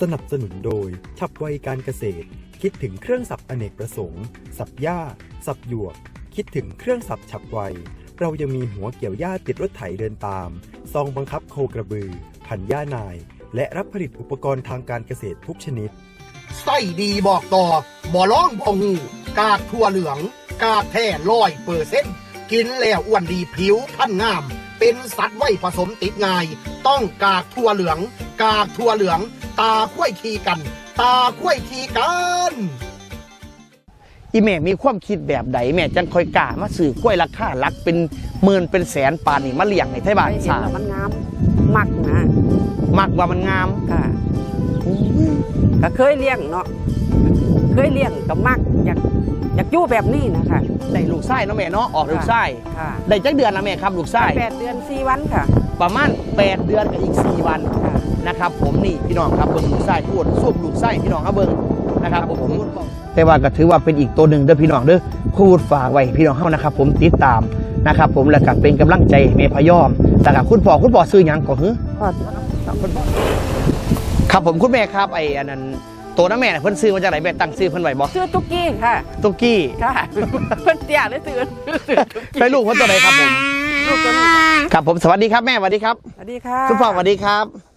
สนับสนุนโดย ฉับไวการเกษตร คิดถึงเครื่องสับอเนกประสงค์ สับหญ้า สับหยวก คิดถึงเครื่องสับฉับไว เรายังมีหัวเกี่ยวหญ้าติดรถไถเดินตาม ซองบังคับโคกระบือพันหญ้านาย และรับผลิตอุปกรณ์ทางการเกษตรทุกชนิดไส้ดีบอกต่อบ่ร้องบ่หูกากทั่วเหลือง กากแท้ร้อยเปอร์เซ็นต์กินแล้วอ้วนดีผิวพันงาม เป็นสัตว์ไว้ผสมติดง่าย ต้องกากทั่วเหลือง กากทั่วเหลือง ตาคุ้ยคีกัน ตาคุ้ยคีกันอีแม่มีความคิดแบบใดแม่จังคอยกล้ามาสื่อกล้วยราคาหลักเป็นหมื่นเป็นแสนปานนี่มาเลี้ยงในไทยบ้านไปเห็นสาแล้วมันงามมักนะมักว่ามันงามค่ะก็เคยเลี้ยงเนาะเคยเลี้ยงก็มักอยากอยากอยู่แบบนี้นะคะได้ลูกไส้เนาะแม่เนาะออกลูกไส้ค่ะได้จักเดือนนะแม่ครับลูกไส้แปดเดือนสี่วันค่ะ ประมาณ8เดือนกับอีก4วันค่ะ นะครับ ผมนี่พี่น้องครับเบิ่งลูกไส้พูดส้มลูกไส้พี่น้องครับเบิ่งนะครับผมแต่ว่าก็ถือว่าเป็นอีกตัวหนึ่งเด้อพี่น้องเด้อพูดฝากไว้พี่น้องเฮานะครับ ผมติดตามนะครับ ผมแล้วก็เป็นกำลังใจให้แม่พะยอมแต่กับคุณพ่อคุณพ่อซื้อหยังก็คือพอครับผมคุณแม่ครับไอ้อันนั้นตัวน้าแม่น่ะเพิ่นซื้อมาจากไหนแม่ตั้งซื้อเพิ่นไว้บ่ชื่อตุ๊กกี้ค่ะตุ๊กกี้ค่ะเพิ่นเตี้ยได้ตื่นใช่ลูกเพิ่นตัวไหนครับผมลูกตัวนี้ค่ะครับผมสวัสดีครับแม่สวัสดีครับสวัสดีค่ะคุณพ่อสวัสดีครับ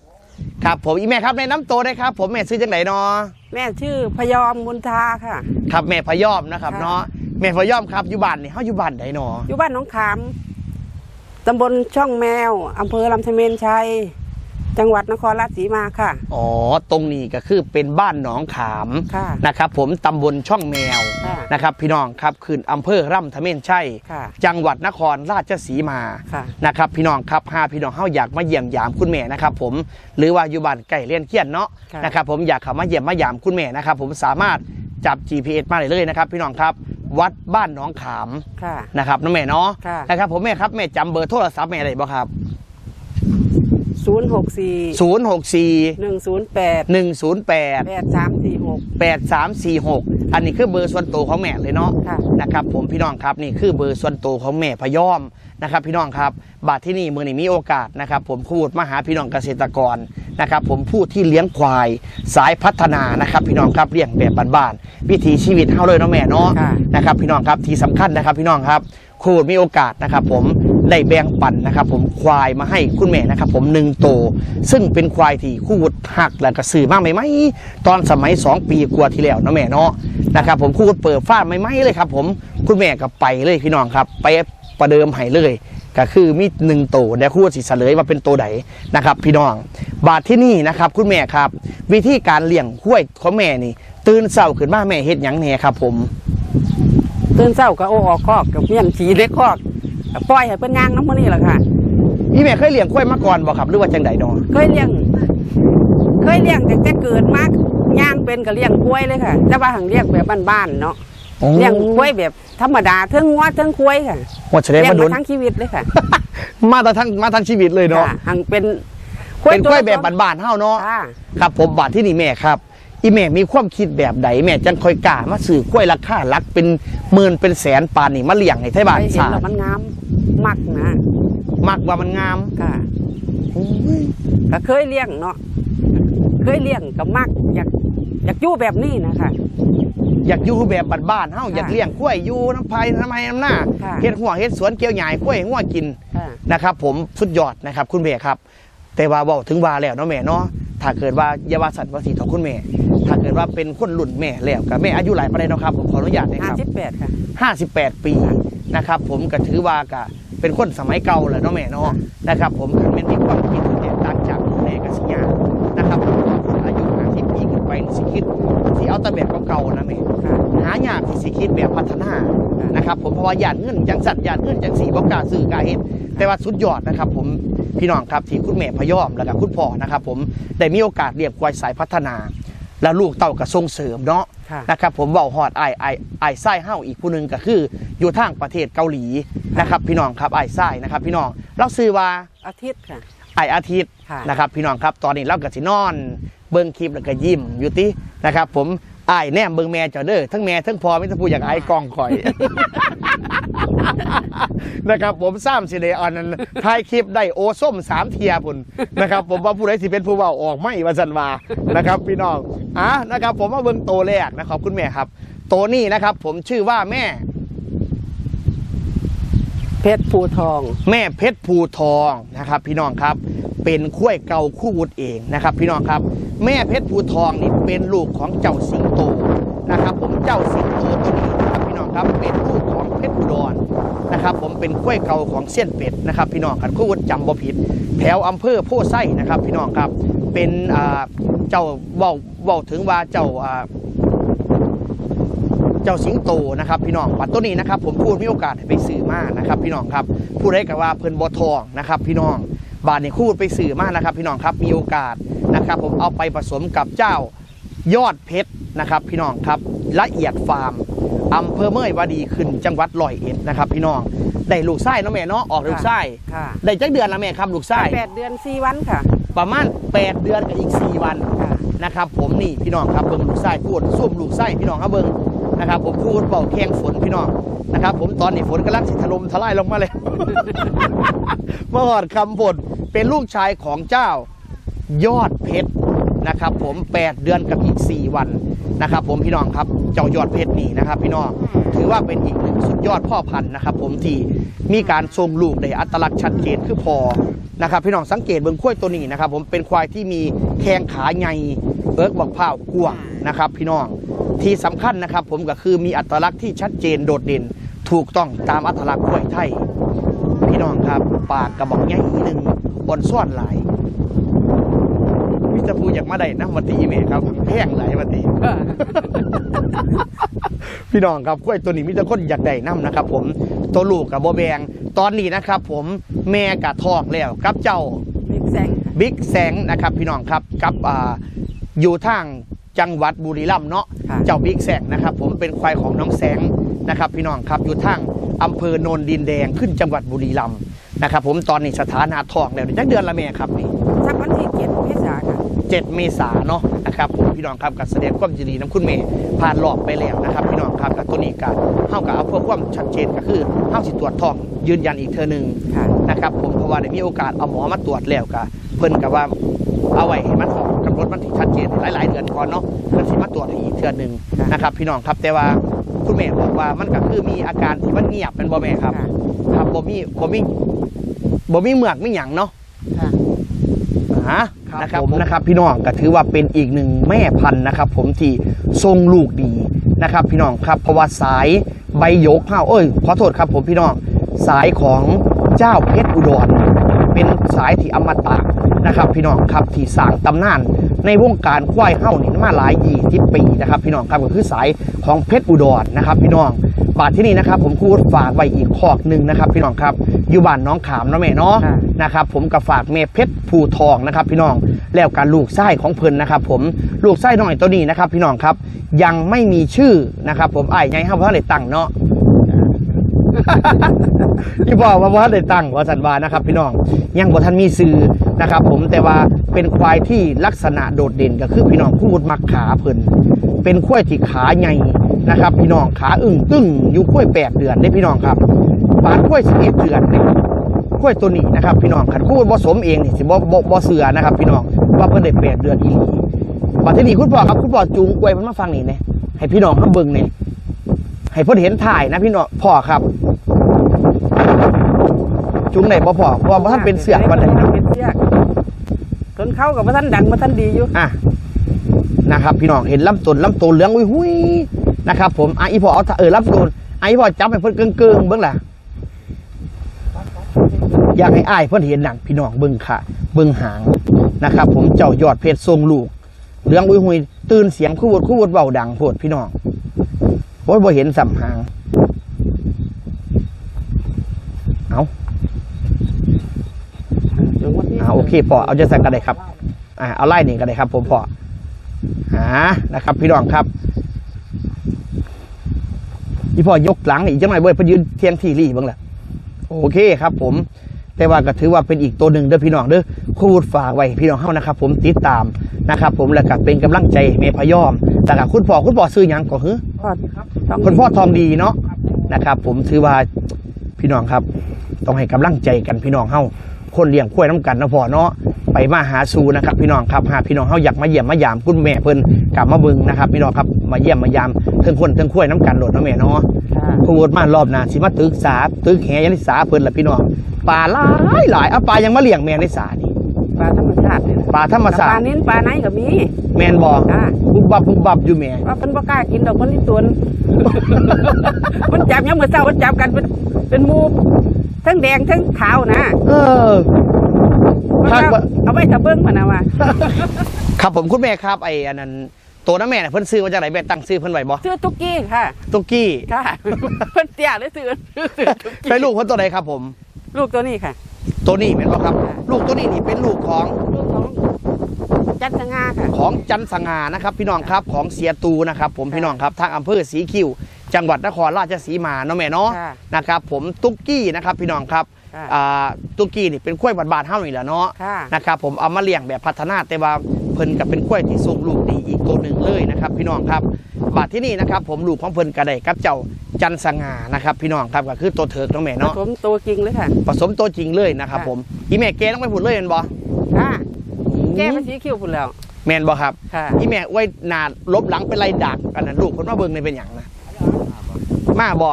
ครับผมอีแม่ครับในน้ำโตได้ครับ ผมแม่ซื้อจากไหนเนาะแม่ชื่อพยอมบุญทาค่ะ ครับแม่พะยอมนะครับค่ะเนาะแม่พะยอมครับอยู่บ้านนี่เฮาอยู่บ้านไหนเนาะอยู่บ้านหนองขามตำบลช่องแมวอำเภอลำธเมนชัย จังหวัดนครราชสีมาค่ะ อ๋อ ตรงนี้ก็คือเป็นบ้านหนองขามค่ะนะครับผมตำบลช่องแมวค่ะนะครับพี่น้องครับคืนอำเภอร่ำทะเมนชัยค่ะจังหวัดนครราชสีมาค่ะ นะครับพี่น้องครับหาพี่น้องเฮาอยากมาเยี่ยมยามคุณแม่นะครับผมหรือว่าอยู่บ้านใกล้เรียนเคียนเนาะค่ะ นะครับผมอยากเข้ามาเยี่ยมมายามคุณแม่นะครับผมสามารถจับ GPS มาได้เลยนะครับ พี่น้องครับวัดบ้านหนองขามค่ะ นะครับน้องแม่เนาะค่ะ นะครับผมแม่ครับแม่จำเบอร์โทรศัพท์แม่ได้บ่ครับ ศูนย์หกสี่064 หนึ่งศูนย์แปด108 แปดสามสี่หก8346 อันนี้คือเบอร์ส่วนตัวของแม่เลยเนาะค่ะ นะครับผมพี่น้องครับนี่คือเบอร์ส่วนตัวของแม่พะยอมนะครับพี่น้องครับบาทที่นี่มือนี้มีโอกาสนะครับผมพูดมาหาพี่น้องเกษตรกรนะครับผมพูดที่เลี้ยงควายสายพัฒนานะครับพี่น้องครับเลี้ยงแบบบ้านๆวิถีชีวิตเฮาเลยเนาะแม่เนาะ ค่ะ นะครับพี่น้องครับที่สำคัญนะครับพี่น้องครับครูมีโอกาสนะครับผม ได้แบ่งปันนะครับ ผมควายมาให้คุณแม่นะครับ ผมหนึ่งโตวซึ่งเป็นควายที่คู่วุฒหักและกระสือมากไหมไหมตอนสมัย 2 ปีกว่าที่แล้วนาะแม่เนาะนะครับ ผมคู่วุฒเปิดฟาดไม่ไหมเลยครับ ผมคุณแม่ก็ไปเลยพี่น้องครับ ไปประเดิมให้เลยก็คือมีหนึ่งโตวและคู่วุฒิสิเฉลยว่าเป็นตัวไหนนะครับ พี่น้อง บาทที่นี่นะครับ คุณแม่ครับ วิธีการเลี้ยงห้วยของแม่นี่ ตื่นเช้าขึ้นมาแม่เฮ็ดหยังแหน่ครับ ผมตื่นเช้าก็โอ้ออกคอกกับเมียนฉีเล็กคอก ปล่อยให้เพิ่นย่างน้ำมันนี่แหละค่ะอีแม่เคยเลี้ยงกล้วยมาก่อนบ่ครับหรือว่าจังใดเนาะเคยเลี้ยง เคยเลี้ยงแต่แต่เกิดมาย่างเป็นก็เลี้ยงกล้วยเลยค่ะแต่ว่าหังเลี้ยงแบบบ้านๆเนาะเลี้ยงกล้วยแบบธรรมดาเทั้งงัวเทั้งกล้วยค่ะหมดแสดงเลี้ยงมาโดมานทั้งชีวิตเลยค่ะ มาแต่ทั้งมาทั้งชีวิตเลยเนาะค่ะหังเป็นเป็นกล้วยแบบบ้านๆเฮาเนาะค่ะ ครับผมบาทที่นี่แม่ครับ อีแม่มีความคิดแบบใดแม่จังคอยกล้ามาซื้อกล้วยราคาหลักเป็นหมื่นเป็นแสนปานนี่มาเลี้ยงให้ไทยบ้านไปเห็นสาแล้วมันงามมักนะมักว่ามันงามค่ะก็เคยเลี้ยงเนาะเคยเลี้ยงก็มักอยากอยากอยู่แบบนี้นะคะอยากอยู่แบบบ้านๆเฮาค่ะอยากเลี้ยงกล้วยอยู่น้ำพายน้ำไม้น้ำหน้าค่ะเฮ็ดหัวเฮ็ดสวนเกี่ยวหญ้ากล้วยให้หัวกินค่ะนะครับ ผมสุดยอดนะครับ คุณแม่ครับ แต่ว่าเว้าถึงว่าแล้วเนาะแม่เนาะ ถ้าเกิดว่าอยาวาสันวสีของคุณแม่ ถ้าเกิดว่าเป็นคนรุ่นแม่แล้วกับแม่อายุหลายปานใดเนาะครับผมขออนุญาตนะคห้ารับสิบแปดค่ะ58 ปีนะครับ ผมก็ถือว่าก็เป็นคนสมัยเก่าแหละเนาะแม่เนาะนะครับ ผมคันแม่นมีความคิดแตกต่างจากคุณแม่กับสิยานะครับผมคนอายุ50ปีขึ้นไปนี่สิคิดสิเอาแต่แบบเก่าๆนะแม่ค่ะ หายากที่สิคิดแบบพัฒนานะครับผมเพราะว่าหยาดเงินจังสัตว์หยาดเงินจังสีบอกกล้าซื้อกล้าเฮ็ดแต่ว่าสุดยอดนะครับ ผมพี่น้องครับที่คุณแม่พะยอมแล้วก็คุณพ่อนะครับผมได้มีโอกาสเรียกควายสายพัฒนา แล้วลูกเต้าก็ส่งเสริมเนาะค่ะนะครับผมเบาฮอดไอ้ไอ้ไอ้ไส้เฮ้าอีกผู้หนึ่งก็คือ อยู่ทางประเทศเกาหลีนะครับ พี่น้องครับไอ้ไส้นะครับพี่น้องเราซื้อว่าอาทิตย์ค่ะไอ้อาทิตย์ค่ะนะครับพี่น้องครับตอนนี้เราก็สินอน เบิ้งคลิปแล้วก็ยิ้มอยู่ตินะครับผม อ้ายแนมเบิงแม่เจ้าเด้อทั้งแม่ทั้งพ่อไม่ต้องพูดอย่างไอ้กองคอย นะครับผมซ้ำสิเดออนนั้นถ่ายคลิปได้โอส้มสามเทียพุ่นนะครับผมว่าผู้ใดสิเป็นผู้เบาออกไม่ว่าสันวานะครับ พี่น้องอะนะครับ ผมว่าเบิ่งโตแรกนะครับ คุณแม่ครับ โตนี่นะครับ ผมชื่อว่าแม่ เพชรภูทอง แม่เพชรภูทองนะครับ พี่น้องครับ เป็นขั้วยเก่าคู่วุฒเองนะครับ พี่น้องครับ แม่เพชรภูทองนี่เป็นลูกของเจ้าสิงโตนะครับ ผมเจ้าสิงโตตัวนี้นะครับพี่น้องครับเป็นลูกของเพชรอุดรนะครับ ผมเป็นขั้วยเก่าของเส้นเป็ดนะครับ พี่น้องครับคู่วุฒจำบ่ผิด แถวอำเภอโพไส้นะครับ พี่น้องครับเป็นเจ้าเบาเบาถึงว่าเจ้า เจ้าสิงโตนะครับพี่น้องบัดตัวนี้นะครับผมพูดมีโอกาสให้ไปสื่อมานะครับพี่น้องครับพูดได้กับว่าเพิ่นบอทองนะครับพี่น้องบาทเนี่ยคูดไปสื่อมานะครับ พี่น้องครับมีโอกาสนะครับ ผมเอาไปผสมกับเจ้ายอดเพชรนะครับ พี่น้องครับละเอียดฟาร์มอำเภอเมยวาดีขึ้นจังหวัดร้อยเอ็ดนะครับ พี่น้องได้ลูกไส้เนาะแม่เนาะออกลูกไส้ค่ะได้จักเดือนละแม่ครับลูกไส้แปดเดือนสี่วันค่ะ ประมาณ 8 เดือนกับอีก 4 วันค่ะนะครับ ผมนี่พี่น้องครับเบิ้งลูกไส้พูดซุ่มลูกไส้พี่น้องครับเบิ้ง นะครับ ผมพูดเบาแข้งฝนพี่น้องนะครับ ผมตอนนี้ฝนกำลังสิถล่มทลายลงมาเลยเมื่อหอดคำบทเป็นลูกชายของเจ้ายอดเพชรนะครับผม 8 เดือนกับอีก 4 วันนะครับผมพี่น้องครับเจ้ายอดเพชรนี่นะครับ พี่น้องถือว่าเป็นอีกหนึ่งสุดยอดพ่อพันธุ์นะครับ ผมที่มีการทรงลูกในอัตลักษณ์ชัดเจนคือพอนะครับพี่น้องสังเกตเบิ้งควายตัวนี้นะครับ ผมเป็นควายที่มีแข้งขาใหญ่เอิกบักพร้ากว้างนะครับ พี่น้อง ที่สำคัญนะครับ ผมก็คือมีอัตลักษณ์ที่ชัดเจนโดดเด่น ถูกต้องตามอัตลักษณ์ควายไทย พี่น้องครับ ปากกระบอกใหญ่หนึ่งบนซ่อนหลายมิจะพูดอย่างมาได้นะวันตีเมครับแห้งหลายวันตีพี่น้องครับกล้วยตัวนี้มีแต่คนอยากได้น้ำนะครับ ผมตัวลูกกับโบแบงตอนนี้นะครับ ผมแม่กับทองแล้วกับเจ้าบิ๊กแซงค่ะบิ๊กแสงนะครับ พี่น้องครับกับอ่าอยู่ทาง จังหวัดบุรีรัมย์เนาะค่ะ เจ้าบิ๊กแสงนะครับ ผมเป็นควายของน้องแสงนะครับ พี่น้องครับอยู่ทางอำเภอโนนดินแดงขึ้นจังหวัดบุรีรัมย์นะครับผมตอนนี้สถานะทองแล้วจักเดือนละแม่ครับนี่ สักวันที่เจ็ดเมษาค่ะ 7 เมษาเนาะนะครับผมพี่น้องครับกับแสดงความยินดีน้ำคุณเมย์ผ่านรอบไปแล้วนะครับ พี่น้องครับกับตัวนี้การเท่ากับเอาเพื่อความชัดเจนก็คือเท่าสิตรวจทองยืนยันอีกเทอหนึ่งค่ะ นะครับผมเพราะว่าได้มีโอกาสเอาหมอมาตรวจแล้วก็เพิ่นกับว่าเอาไว้ให้มันออกกำหนดมันที่ชัดเจนหลายๆเดื อนก่อนเนาะเพิ่นสิมาตรวจให้อีกเทื่อหนึงค่ะนะครับพี่น้องครับแต่ว่าคุณแม่บอกว่ามันก็คือมีอาการที่มันเงียบเป็นบ่แม่ครับค่ะครับบ่มีบ่มีบ่มีเหมือกมีหยังเนาะค่ะฮะนะครับผมนะครับพี่น้องก็ถือว่าเป็นอีกหนึ่งแม่พันธุ์นะครับ ผมที่ทรงลูกดีนะครับ พี่น้องครับเพราะว่าสายใบหยกข้าวเอ้ยขอโทษครับ ผมพี่น้องสายของเจ้าเพชรอุดรเป็นสายที่อมตะ นะครับพี่น้องครับที่สร้างตำนานในวงการควายเฮ้านี่มาหลายยี่สิบปีนะครับพี่น้องครับก็คือสายของเพชรอุดรนะครับ พี่น้องบาทที่นี่นะครับผมคูดฝากไว้อีกคอกหนึ่งนะครับ พี่น้องครับอยู่บ้านน้องขามเนาะแม่เนาะค่ะนะครับผมกับฝากเมเพชรภูทองนะครับ พี่น้องแล้วการลูกไส้ของเพิ่นนะครับ ผมลูกไส้น้อยตัวนี้นะครับ พี่น้องครับยังไม่มีชื่อนะครับ ผมไอ้ายไงห้าพ่อได้ตั้งเนาะที่บอกว่าว่าได้ตั้งว่าสันวานะครับ พี่น้องยังบ่ทันมีซื้อ นะครับผมแต่ว่าเป็นควายที่ลักษณะโดดเด่นก็คือพี่น้องพูดมักขาเพิ่นเป็นควายที่ขาใหญ่นะครับ พี่น้องขาอึ่งตึ้งอยู่ควายแปดเดือนได้พี่น้องครับปานควายสิบเอ็ดเดือนเนี่ยควายตัวนี้นะครับ พี่น้องขันคู่ผสมเองนี่สิบบ่บ่เสือนะครับ พี่น้องว่าเพิ่นได้แปดเดือนอีหลีบัดทีนี้คุณพ่อครับคุณพ่อจูงกล้วยมันมาฟังนี่เนี่ยให้พี่น้องเขาเบิ่งเนี่ยให้เพิ่นเห็นถ่ายนะพี่น้องพ่อครับ จุงไหนบ่พอเพราะว่าท่านเป็นเสือกวันไหนท่านเป็นเสือกต้น เขากับท่านดังมาท่านดีอยู่อะนะครับ พี่น้องเห็นลำต้นลำต้นเหลืองอุ้ยหุยนะครับ ผมอะอีพอเอาเออลำต้นอะอีพอจับให้เพิ่นเกิงๆเบิ่งล่ะอยากให้อ้ายเพิ่นเห็นหนังพี่น้องเบิ่งค่ะ เบิ่งหางนะครับ ผมเจ้ายอดเพชรทรงลูกเหลืองอุ้ยหุยตื่นเสียงคู่วดคู่วดเบาดังโพดพี่น้องโอ้ยบ่เห็นสัมหางเอา อ่าโอ เคพอเอาจะใส่กันเลยครับอ่าเอาไล่นี่กันเลยครับ ผมพออ่านะครับ พี่น้องครับพี่พ่อยกหลังอีกจังหน่อยเว้ยเพอยืนเทียงที่รี่บ้างแหละโอเคครับ ผมแต่ว่าก็ถือว่าเป็นอีกตัวหนึ่งเด้อพี่น้องเด้อคูดฝากไว้ให้พี่น้องเฮานะครับ ผมติดตามนะครับ ผมแล้วก็เป็นกำลังใจให้เมพะยอมแต่กับคุณพ่อคุณพ่อซื้อหยังก็คือพ่อต้องคุณพ่อทองดีเนาะนะครับ ผมถือว่าพี่น้องครับ ต้องให้กำลังใจกันพี่น้องเฮา คนเลี้ยงกล้วยน้ำกันนะพ่อเนาะไปมาหาสู่นะครับพี่น้องครับหากพี่น้องเฮาอยากมาเยี่ยมมายามคุณแม่เพิ่นกลับมาเบิ่งนะครับพี่น้องครับมาเยี่ยมมายามเทั้งคนเทั้งกล้วยน้ำกันโหลดเนาะแม่เนาะค่ะพูดมารอบหน้าสิมาตึกสาตึกแหยันสาเพิ่นละพี่น้องปลาหลายหลายเอาปลายังมาเลี้ยงแม่ในสานี่ ปลาธรรมชาตินี่แหละปลาธรรมปชาลาตินิ้นปลาไหนก็มีแม่นบ่จ้าบุบบับบุบบับอยู่แม่ว่าเพิ่นบ่กล้ากินดอกคนที่ตัวนมันจับยังมื้อเช้ามันจับกันเป็นเป็นหมู่ทั้งแดงทั้งขาวนะเออพักเอาบ่ เอาไว้ถ้าเบิ่งพะนะว่าครับผมคุณแม่ครับไอ้อันนั้นตัวน้าแม่น่ะเพิ่นซื้อมาจากไหนแม่ตั้งซื้อเพิ่นไว้บ่ชื่อตุ๊กกี้ค่ะ ตุกกี้ค่ะ เพิ่นเตี้ยเลยชื่อชื่อตุ๊กกี้เป็นลูกคนตัวไหนครับผม ลูกตัวนี้ค่ะ ตัวนี้เป็นบ่ครับ ลูกตัวนี้นี่เป็นลูกของลูกของจันทงาค่ะ ของจันทร์สง่านะครับพี่น้องครับของเสียตูนะครับ ผมพี่น้องครับทางอำเภอศรีคิวจังหวัดนครราชสีมาเนาะแม่เนาะค่ะนะครับผมตุ๊กกี้นะครับพี่น้องครับค่ะอ่าตุ๊กกี้นี่เป็นกล้วยบานๆเฮานี่แหละเนาะค่ะ นะครับผมเอามาเลี้ยงแบบพัฒนาแต่ว่าเพิ่นกับเป็นกล้วยที่ส่งลูกดีอีกตัวหนึ่งเลยนะครับ พี่น้องครับบาดที่นี่นะครับผมลูกของเพิ่นกระไดกับเจ้า จันทร์สง่านะครับพี่น้องครับก็คือตัวเถิกเน้องแม่ผเนาะสมตัวจริงเลยค่ะ ผสมตัวจริงเลยนะครับค่ะ ผมอีแม่แกต้องไปพูดเลยแม่นบ่ค่ะแก้ภาษีคิ้วพุ่นแล้ว แม่นบ่ครับค่ะ อีแม่ไว้หนาลบหลังเป็นไรดักอันนั้นลูกคนมาเบิ่งในเป็นอย่างนะมาบ่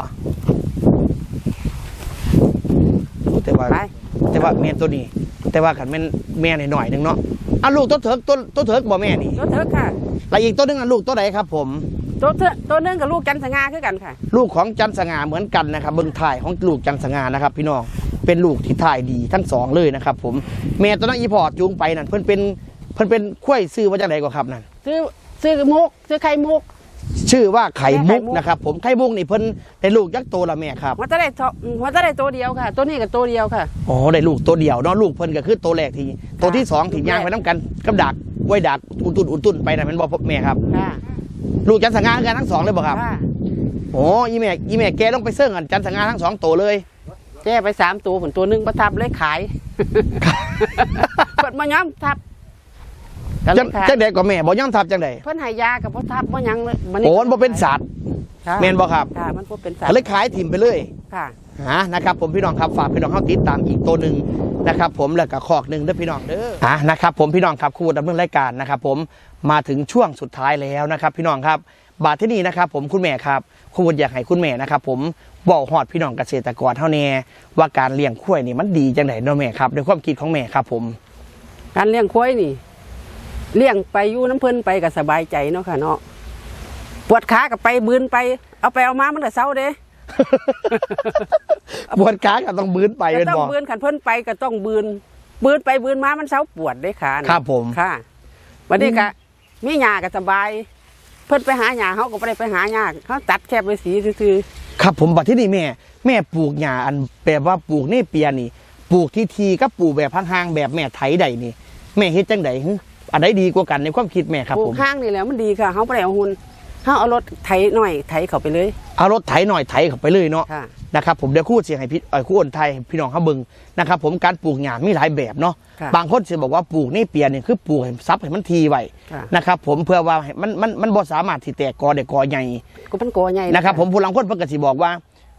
แต่ว่าไป แต่ว่าแม่ตัวนี้ แต่ว่าขันแม่นแม่หน่อยๆหนึงเนาะอะลูกตัวเถิกตัวตัวเถิกบ่แม่นี่ ตัวเถิกค่ะ แล้วอีกตัวหนึงอะลูกตัวไหนครับผม ตัวเถิกตัวหนึงกับลูกจันทงาคือกันค่ะ ลูกของจันทร์สง่าเหมือนกันนะครับเบิ่งถ่ายของลูกจันทร์สง่านะครับ พี่น้องเป็นลูกที่ถ่ายดีทั้งสองเลยนะครับ ผมแม่ตัวนั้นอีพอร์ตจูงไปนั่นเพิ่นเป็นเพิ่นเป็นข้วยซื้อมาจากไหนก็ครับนั่นซื้อซื้อมุกซื้อไข่มุก ชื่อว่าไข่มุกไข่มุกนะครับ ผมไข่มุกนี่เพิ่นได้ลูกยักษ์โตละแม่ครับมันจะได้ทอมันจะได้ตัวเดียวค่ะ ตัวนี้กับตัวเดียวค่ะ อ๋อได้ลูกตัวเดียวเนาะลูกเพิ่นก็คือตัวแรกทีตัวที่สองที่ลูกแรกย่างไปน้ำกันกับดักไว้ดักอุ่นตุนอุ่นตุนไปนั่นเป็นบ่พ่อแม่ครับ ค่ะ ลูกจันทร์สง่าคือกันทั้งสองเลยบ่ครับค่ะโอ้อีแม่อีแม่แกต้องไปเซิ่งกันจันทร์สง่าทั้งสองตัวเลยแก้ไปสามตัวผลตัวหนึงประทับเลยขายเพิ่นมาย้อมทับก็เลจัยงขายจังใดก็แม่บ่ย่อมทับจังใดเพิ่นให้ยากับพ่ทับบ่หยังเลยมัโอ้มันบ่เป็นสัตว์ ค่ะแม่นบ่ครับ ค่ะมันบ่เป็นสัตก็ว์เลยขายถิ่มไปเลย ค่ะ ฮะนะครับผมพี่น้องครับฝากพี่น้องเข้าติดตามอีกตัวหนึ่งนะครับผมแล้วก็คอกหนึ่งเด้อพี่น้องเด้ออะนะครับผมพี่น้องครับคู่ดำเนินรายการนะครับผมมาถึงช่วงสุดท้ายแล้วนะครับ พี่น้องครับบาทที่นี่นะครับผมคุณแม่ครับคุณอยากให้คุณแม่นะครับผมบอกฮอดพี่น้องเกษตรกรเท่าแน่ว่าการเลี้ยงข้วยนี่มันดีจังไหนเนาะแม่ครับในความคิดของแม่ครับผม การเลี้ยงควายนี่ เลี้ยงไปอยู่น้ำเพิ่นไปก็สบายใจเนาะค่ะเนาะปวดขากับไปบืนไป เอาไปเอามามันก็เศร้าเด้ ปวดขาก็ต้องบื้นไปก็เป็นต้องบ่บืนขันเพิ่นไปก็ต้องบืนบืนไปบืนมามันเศร้าปวดได้ขาน่ะครับผม ค่ะวันนี้ก็มีหญ้าก็สบาย เพิ่นไปหาหญ้าเขาก็ไม่ได้ไปหาหญ้าเขาตัดแค่ไปสีซื่อครับผมบัดที่นี่แม่ แม่ปลูกหญ้าอันแบบว่าปลูกเนเปียนี่ปลูกทีทีๆกับปลูกแบบห่างๆแบบแม่ไถใดนี่ แม่เฮ็ดจังไดหึอันใดดีกว่ากันในความคิดแม่ครับปลูผกม ข้างนี่แหล้วมันดีค่ะเขาไม่ได้เอาหุ่น เขาเอารถไถหน่อยไถเขาไปเลย เอารถไถหน่อยไถเข้าไปเลยเนาะค่ะ นะครับผมเดี๋ยวคู่เสียงให้พี่เอ่อคู่อ่อนไทยให้พี่น้องเขาเบิ่งนะครับผมการปลูกหญ้ามีหลายแบบเนาะค่ะ บางคนจะบอกว่าปลูกเนเปียนี่คือปลูกให้ซับให้มันทีไว้ค่ะนะครับผมเพื่อว่าให้มันมันมันบ่สามารถที่แตกกอได้กอใหญ่ก็เป็นโกใหญ่นะครับผมผู้ลังคนเพิ่นก็สิบอกว่า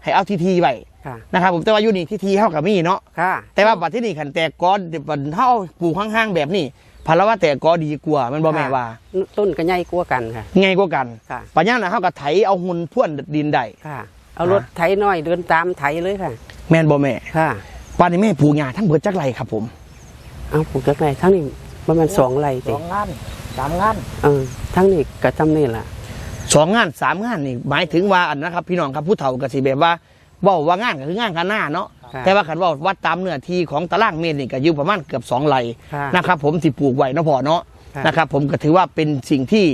ให้เอาทีทีไว้ค่ะนะครับผมแต่ว่าอยู่นี่ทีทีเฮากับมีเนาะ ค่ะ แต่ว่าบัดที่นี่ขันแตกกอเดี๋ยวบัดเฮาปลูกห่างๆแบบนี้ พันละว่าแตกกอดีกว่ามันบ่แม่ว่า ต้นก็ใหญ่กว่ากันค่ะไงกว่ากันค่ะปัญญาน่ะเฮาก็ไถเอาหุ่นพ่วนดินได้ค่ะ เอารถไถหน่อยเดินตามไถเลยค่ะ แม่นบ่แม่ค่ะป่านนี้แม่ปลูกหญ้าทั้งเบิดจักไรครับผมเอาปลูกจากไหนทั้งนี้ประมาณสองไร่สติองงานสามงานเออทั้งนี้ก็ทำนี่ล่ะสองงานสามงานนี่หมายถึงว่าอันนะครับ พี่น้องครับผู้เฒ่าก็สิแบบว่าเว้าว่างานก็คืองานกันหน้าเนาะ ค่ะแต่ว่าคันว่าวัดตามเนื้อที่ของตารางเมตรนี่ก็อยู่ประมาณเกือบสองไร่ค่ะนะครับผมสิปลูกไว้เนาะพ่อเนาะค่ะนะครับผมก็ถือว่าเป็นสิ่งที่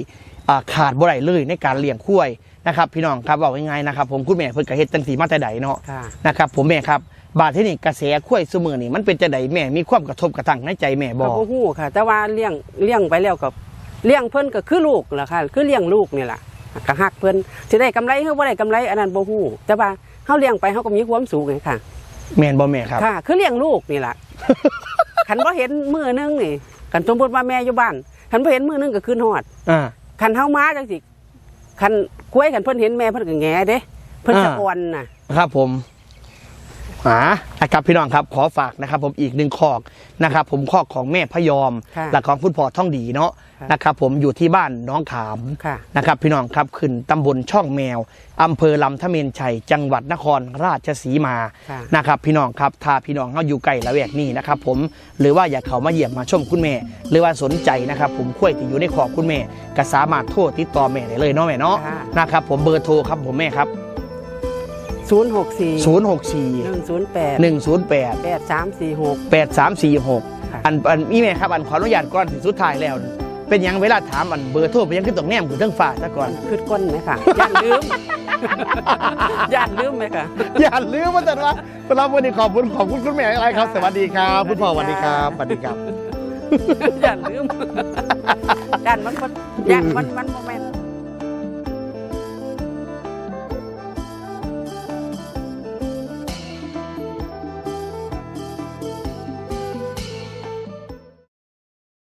อ่าขาดบ่ได้เลยในการเลี้ยงคุ้ยนะครับพี่น้องครับว่าง่ายๆนะครับผมคุณแม่เพิ่นก็เฮ็ดจังสีมาแต่ใดเนาะ ค่ะ นะครับผมแม่ครับ บาดที่นี่กระแสคุ้ยซุมื้อนี่มันเป็นจังไดแม่มีความกระทบกระทั่งในใจแม่บ่ก็บ่ฮู้ค่ะ แต่ว่าเลี้ยงเลี้ยงไปแล้วก็เลี้ยงเพิ่นก็คือลูกล่ะค่ะ คือเลี้ยงลูกนี่ล่ะก็ฮักเพิ่นสิได้กำไรเฮาบ่ได้กำไรอันนั้นบ่ฮู้แต่ว่าเฮาเลี้ยงไปเฮาก็มีความสุขไงค่ะ แม่นบ่แม่ครับ ค่ะ คือเลี้ยงลูกนี่ล่ะคันบ่เห็นมือนึงนี่คันสมมุติว่าแม่อยู่บ้านคันบ่เห็นมือนึงก็คืนฮอดอ่าคันเฮามาจังสิคันกล้วยคันเพิ่นเห็นแม่เพิ่นก็แหงเด้ เพิ่นจะอ่าอ่อนน่ะ ครับผม หานะครับพี่น้องครับขอฝากนะครับผมอีกหนึ่งคอกนะครับผมคอกของแม่พยอม ค่ะและของคุณพ่อท่องดีเนาะค่ะนะครับผมอยู่ที่บ้านน้องขามค่ะ นะครับพี่น้องครับขึ้นตำบลช่องแมวอำเภอลำทะเมนชัย จังหวัดนครราชสีมา ค่ะ นะครับพี่น้องครับถ้าพี่น้องเขาอยู่ใกล้ละแวกนี้นะครับผมหรือว่าอยากเขามาเยี่ยมมาชมคุณแม่ หรือว่าสนใจนะครับผมคุ้ยที่อยู่ในขอบคุณแม่ก็สามารถโทรติดต่อแม่ได้เลยเนาะแม่เนาะค่ะ นะครับผมเบอร์โทรครับผมแม่ครับ 064 064 108 108 8346 8346ค่ะอันอันอีเมลครับอันขออนุญาตก่อนถึงสุดท้ายแล้ว เป็นหยังเวลาถามอันเบอร์โทรเป็นหยังขึ้นตรงแนมขึ้นเทั้งฝ่าซะก่อนคือก้นไหมค่ะย่านลืมย่านลืมไหมค่ะอย่าลืมว่าแต่ว่าสำหรับวันนี้ขอบคุณขอบคุณคุณแม่อะไรครับ สวัสดีครับคุณพ่อสวัสดีครับสวัสดีครับย่านลืมย่านมันบ่ย่านมันมันโมเมน